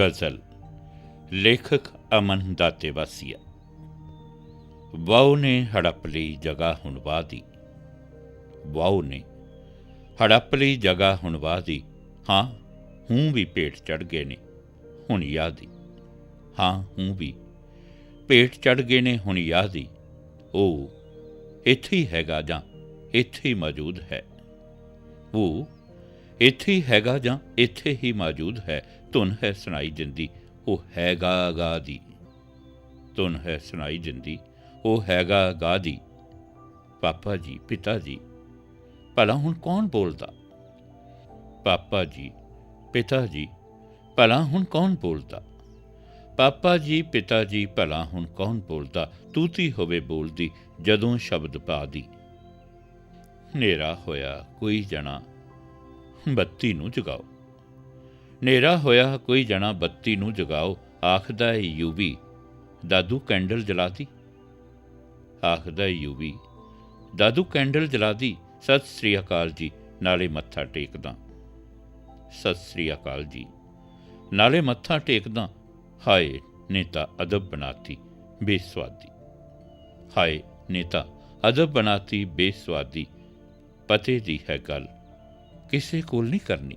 ਗਜ਼ਲ, ਲੇਖਕ ਅਮਨ ਦਾਤੇ ਵਾਸੀਆ ਵਾਉ ਨੇ ਹੜਪ ਲਈ ਜਗ੍ਹਾ ਹੁਣ ਵਾਦੀ ਵਾਉ ਨੇ ਹੜਪ ਲਈ ਜਗ੍ਹਾ ਹੁਣ ਵਾਦੀ ਹਾਂ, ਹੂੰ ਵੀ ਪੇਟ ਚੜ ਗਏ ਨੇ, ਹੁਣ ਯਾਦੀ ਹਾਂ, ਹੂੰ ਵੀ ਪੇਟ ਚੜ ਗਏ ਨੇ, ਹੁਣ ਯਾਦੀ ਉਹ ਇੱਥੇ ਹੀ ਹੈਗਾ ਜਾਂ, ਇੱਥੇ ਹੀ ਮੌਜੂਦ ਹੈ। ਉਹ ਇੱਥੇ ਹੀ ਹੈਗਾ ਜਾਂ ਇੱਥੇ ਹੀ ਮੌਜੂਦ ਹੈ? ਧੁਨ ਹੈ ਸੁਣਾਈ ਦਿੰਦੀ, ਉਹ ਹੈਗਾ ਗਾ ਦੀ। ਧੁਨ ਹੈ ਸੁਣਾਈ ਦਿੰਦੀ, ਉਹ ਹੈਗਾ ਗਾ ਦੀ। ਪਾਪਾ ਜੀ, ਪਿਤਾ ਜੀ, ਭਲਾ ਹੁਣ ਕੌਣ ਬੋਲਦਾ? ਪਾਪਾ ਜੀ, ਪਿਤਾ ਜੀ, ਭਲਾ ਹੁਣ ਕੌਣ ਬੋਲਦਾ? ਪਾਪਾ ਜੀ, ਪਿਤਾ ਜੀ, ਭਲਾ ਹੁਣ ਕੌਣ ਬੋਲਦਾ? ਤੂਤੀ ਹੋਵੇ ਬੋਲਦੀ, ਜਦੋਂ ਸ਼ਬਦ ਪਾ ਦੀ। ਹਨੇਰਾ ਹੋਇਆ, ਕੋਈ ਜਣਾ ਬੱਤੀ ਨੂੰ ਜਗਾਓ। ਹਨੇਰਾ ਹੋਇਆ, ਕੋਈ ਜਣਾ ਬੱਤੀ ਨੂੰ ਜਗਾਓ, ਆਖਦਾ ਏ ਯੂਵੀ, ਦਾਦੂ ਕੈਂਡਲ ਜਲਾਤੀ? ਆਖਦਾ ਏ ਯੂਵੀ, ਦਾਦੂ ਕੈਂਡਲ ਜਲਾਦੀ ਸਤਿ ਸ੍ਰੀ ਅਕਾਲ ਜੀ, ਨਾਲੇ ਮੱਥਾ ਟੇਕਦਾ। ਸਤਿ ਸ੍ਰੀ ਅਕਾਲ ਜੀ, ਨਾਲੇ ਮੱਥਾ ਟੇਕਦਾ। ਹਾਏ, ਨੇਤਾ ਅਦਬ ਬਣਾਤੀ ਬੇਸਵਾਦੀ ਹਾਏ, ਨੇਤਾ ਅਦਬ ਬਣਾਤੀ ਬੇਸਵਾਦੀ ਪਤੇ ਦੀ ਹੈ ਗੱਲ। ਕਿਸੇ ਕੋਲ ਨਹੀਂ ਕਰਨੀ।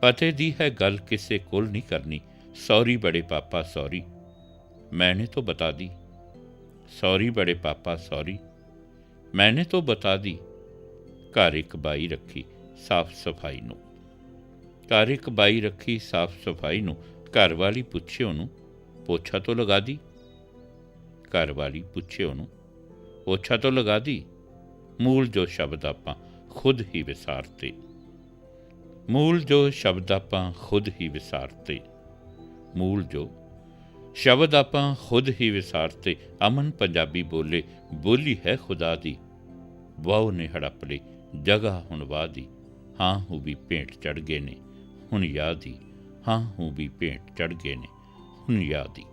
ਪਤੇ ਦੀ ਹੈ ਗੱਲ ਕਿਸੇ ਕੋਲ ਨਹੀਂ ਕਰਨੀ। ਸੌਰੀ ਬੜੇ ਪਾਪਾ, ਸੌਰੀ। ਮੈਨੇ ਤੋਂ ਬਤਾ ਦੀ। ਸੌਰੀ ਬੜੇ ਪਾਪਾ, ਸੌਰੀ। ਮੈਨੇ ਤੋਂ ਬਤਾ ਦੀ। ਘਰ ਇੱਕ ਬਾਈ ਰੱਖੀ, ਸਾਫ਼ ਸਫ਼ਾਈ ਨੂੰ। ਘਰ ਇੱਕ ਬਾਈ ਰੱਖੀ, ਸਾਫ਼ ਸਫ਼ਾਈ ਨੂੰ। ਘਰ ਵਾਲੀ ਪੁੱਛੇ ਉਹਨੂੰ, ਪੋਛਾ ਤੋਂ ਲਗਾ ਦੀ? ਘਰ ਵਾਲੀ ਪੁੱਛੇ ਉਹਨੂੰ, ਪੋਛਾ ਤੋਂ ਲਗਾ ਦੀ? ਮੂਲ ਜੋ ਸ਼ਬਦ ਆਪਾਂ ਖੁਦ ਹੀ ਵਿਸਾਰਤੇ। ਮੂਲ ਜੋ ਸ਼ਬਦ ਆਪਾਂ ਖੁਦ ਹੀ ਵਿਸਾਰਤੇ। ਮੂਲ ਜੋ ਸ਼ਬਦ ਆਪਾਂ ਖੁਦ ਹੀ ਵਿਸਾਰਤੇ। ਅਮਨ ਪੰਜਾਬੀ ਬੋਲੇ, ਬੋਲੀ ਹੈ ਖੁਦਾ ਦੀ। ਵਾਉ ਨੇ ਹੜੱਪ ਲਈ ਜਗ੍ਹਾ ਹੁਣ ਵਾਦੀ ਹਾਂ ਹੂ ਵੀ ਪੇਂਟ ਚੜ ਗਏ ਨੇ, ਹੁਣ ਯਾਦੀ ਹਾਂ ਹੂ ਵੀ ਪੇਂਟ ਚੜ ਗਏ ਨੇ, ਹੁਣ ਯਾਦੀ